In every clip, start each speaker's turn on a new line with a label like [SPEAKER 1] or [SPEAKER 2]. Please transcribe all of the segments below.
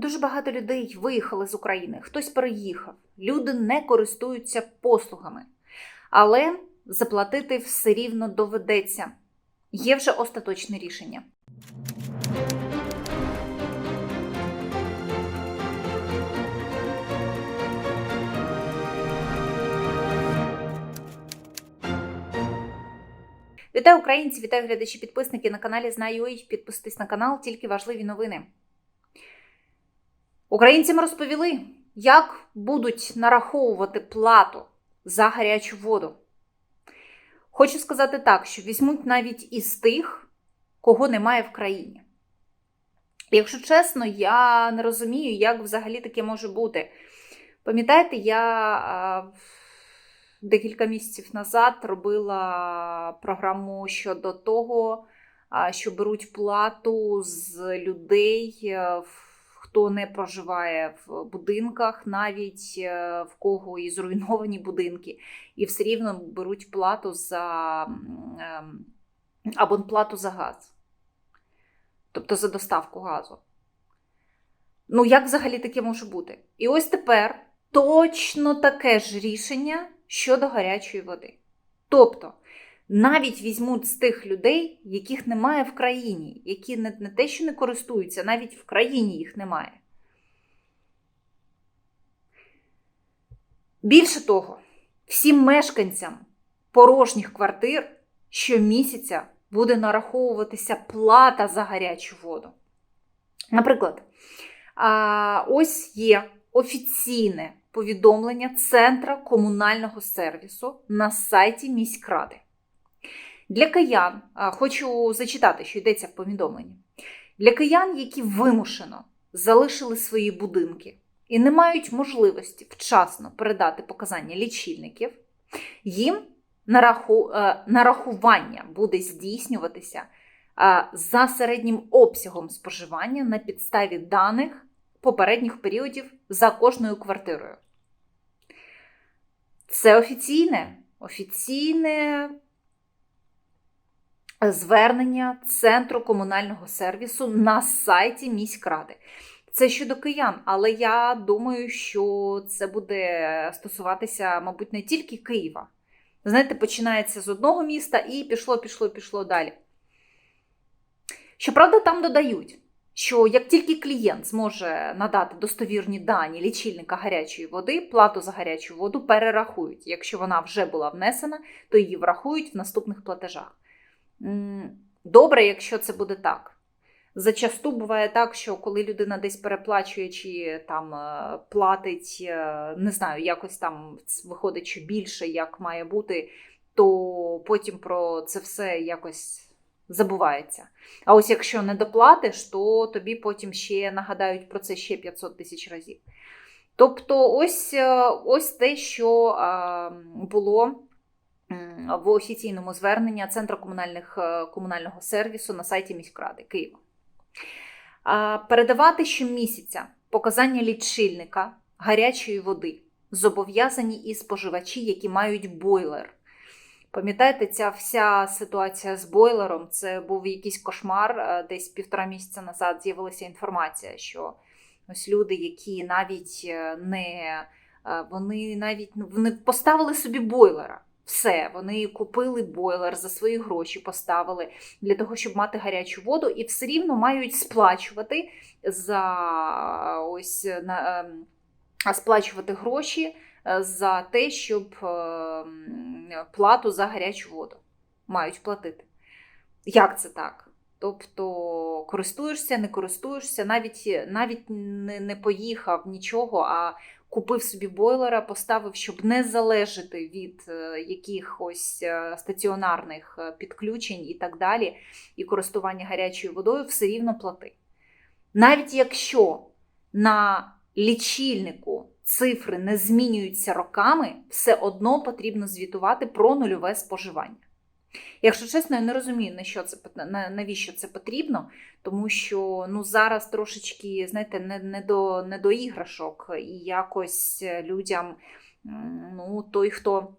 [SPEAKER 1] Дуже багато людей виїхали з України, хтось переїхав. Люди не користуються послугами. Але заплатити все рівно доведеться. Є вже остаточне рішення. Вітаю українці, вітаю глядачі, підписники на каналі Знаю.ua. Підписуйтесь на канал, тільки важливі новини. Українцям розповіли, як будуть нараховувати плату за гарячу воду. Хочу сказати так, що візьмуть навіть із тих, кого немає в країні. Якщо чесно, я не розумію, як взагалі таке може бути. Пам'ятаєте, я декілька місяців назад робила програму щодо того, що беруть плату з людей, е, в- хто не проживає в будинках, навіть е, в кого і зруйновані будинки, і все рівно беруть плату за ем, абонплату за газ, тобто за доставку газу. Ну, як взагалі таке може бути? І ось тепер точно таке ж рішення щодо гарячої води. Тобто, навіть візьмуть з тих людей, яких немає в країні, які не, не те, що не користуються, навіть в країні їх немає. Більше того, всім мешканцям порожніх квартир щомісяця буде нараховуватися плата за гарячу воду. Наприклад, ось є офіційне повідомлення Центра комунального сервісу на сайті міськради. Для киян хочу зачитати, що йдеться в повідомленні. Для киян, які вимушено залишили свої будинки і не мають можливості вчасно передати показання лічильників, їм е, нарахування буде здійснюватися е, за середнім обсягом споживання на підставі даних попередніх періодів за кожною квартирою. Це офіційне, офіційне звернення Центру комунального сервісу на сайті міськради. Це щодо киян, але я думаю, що це буде стосуватися, мабуть, не тільки Києва. Знаєте, починається з одного міста і пішло, пішло, пішло далі. Щоправда, там додають, що як тільки клієнт зможе надати достовірні дані лічильника гарячої води, плату за гарячу воду перерахують. Якщо вона вже була внесена, то її врахують в наступних платежах. Добре, якщо це буде так. Зачасту буває так, що коли людина десь переплачує чи там е, платить, е, не знаю, якось там виходить що більше, як має бути, то потім про це все якось забувається. А ось якщо не доплатиш, то тобі потім ще нагадають про це ще 500 тисяч разів. Тобто, ось, е, ось те, що було в офіційному зверненні Центру комунальних, е, комунального сервісу на сайті міськради Києва. Передавати щомісяця показання лічильника гарячої води зобов'язані і споживачі, які мають бойлер. Пам'ятаєте, ця вся ситуація з бойлером це був якийсь кошмар. Е, Десь півтора місяця назад з'явилася інформація, що ось люди, які навіть е, не вони навіть ну, вони поставили собі бойлера. Все, вони купили бойлер за свої гроші, поставили для того, щоб мати гарячу воду, і все рівно мають сплачувати за ось на ем, сплачувати гроші е, за те, щоб ем, плату за гарячу воду мають платити. Як це так? Тобто користуєшся, не користуєшся, навіть навіть не, не поїхав нічого, а купив собі бойлера, поставив, щоб не залежати від е, якихось е, стаціонарних е, підключень і так далі, і користування гарячою водою, все рівно плати. Навіть якщо на лічильнику цифри не змінюються роками, все одно потрібно звітувати про нульове споживання. Якщо чесно, я не розумію, на що це на- навіщо це потрібно, тому що ну зараз трошечки, знаєте, не, не, до, не до іграшок, і якось людям, ну, той, хто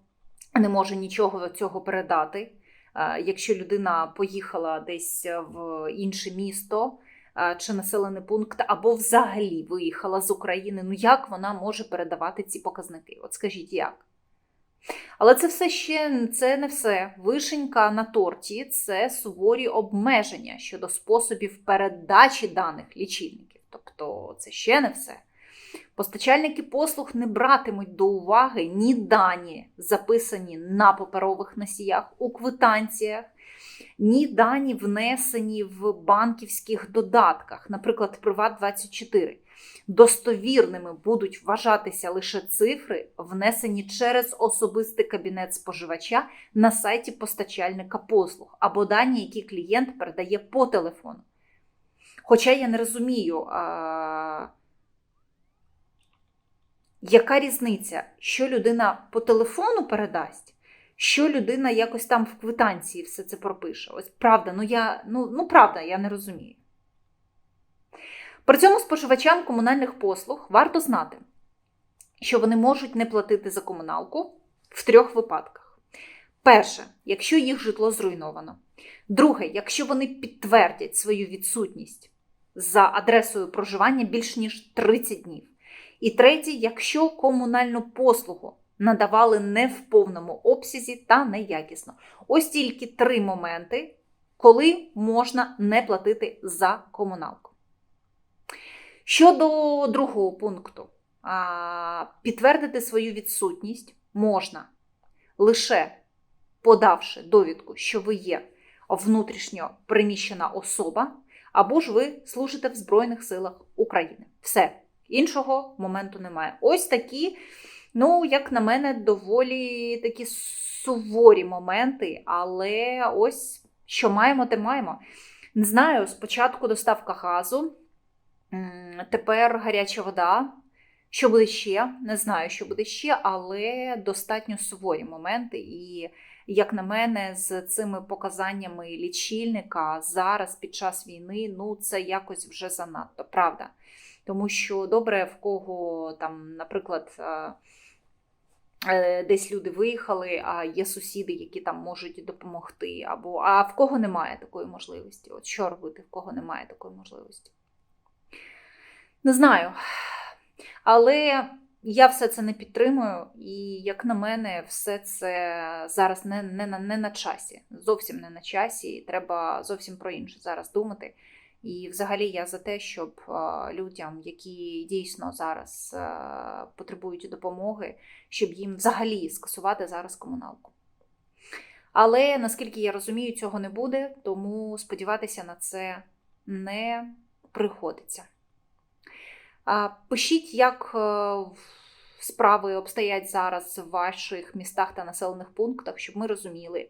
[SPEAKER 1] не може нічого цього передати. е, Якщо людина поїхала десь в інше місто, е, чи населений пункт, або взагалі виїхала з України. Ну як вона може передавати ці показники? От скажіть, як? Але це все ще це не все. Вишенька на торті це суворі обмеження щодо способів передачі даних лічильників. Тобто це ще не все. Постачальники послуг не братимуть до уваги ні дані, записані на паперових носіях у квитанціях, ні дані внесені в банківських додатках, наприклад, Приват24. Достовірними будуть вважатися лише цифри, внесені через особистий кабінет споживача на сайті постачальника послуг, або дані, які клієнт передає по телефону. Хоча я не розумію, а... яка різниця, що людина по телефону передасть, що людина якось там в квитанції все це пропише. Ось правда, ну я ну, ну правда, я не розумію. При цьому споживачам комунальних послуг варто знати, що вони можуть не платити за комуналку в трьох випадках. Перше, якщо їх житло зруйновано. Друге, якщо вони підтвердять свою відсутність за адресою проживання більш ніж 30 днів. І третє, якщо комунальну послугу надавали не в повному обсязі та неякісно. Ось тільки три моменти, коли можна не платити за комуналку. Щодо другого пункту, підтвердити свою відсутність можна лише подавши довідку, що ви є внутрішньо переміщена особа, або ж ви служите в Збройних силах України. Все, іншого моменту немає. Ось такі, ну, як на мене, доволі такі суворі моменти, але ось що маємо, те маємо. Не знаю, спочатку доставка газу. Тепер гаряча вода. Що буде ще? Не знаю, що буде ще, але достатньо суворі моменти. І, як на мене, з цими показаннями лічильника зараз під час війни ну це якось вже занадто, правда. Тому що добре, в кого там, наприклад, десь люди виїхали, а є сусіди, які там можуть допомогти, або а в кого немає такої можливості. От що робити, в кого немає такої можливості? Не знаю. Але я все це не підтримую, і, як на мене, все це зараз не не, не на часі. Зовсім не на часі. Треба зовсім про інше зараз думати. І взагалі я за те, щоб людям, які дійсно зараз потребують допомоги, щоб їм взагалі скасувати зараз комуналку. Але наскільки я розумію, цього не буде, тому сподіватися на це не приходиться. Пишіть, як е, справи обстоять зараз в ваших містах та населених пунктах, щоб ми розуміли,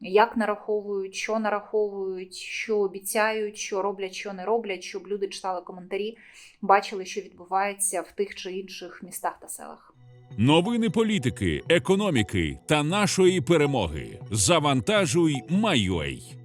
[SPEAKER 1] як нараховують, що нараховують, що обіцяють, що роблять, що не роблять, щоб люди читали коментарі, бачили, що відбувається в тих чи інших містах та селах.
[SPEAKER 2] Новини політики, економіки та нашої перемоги. Завантажуй, Майой.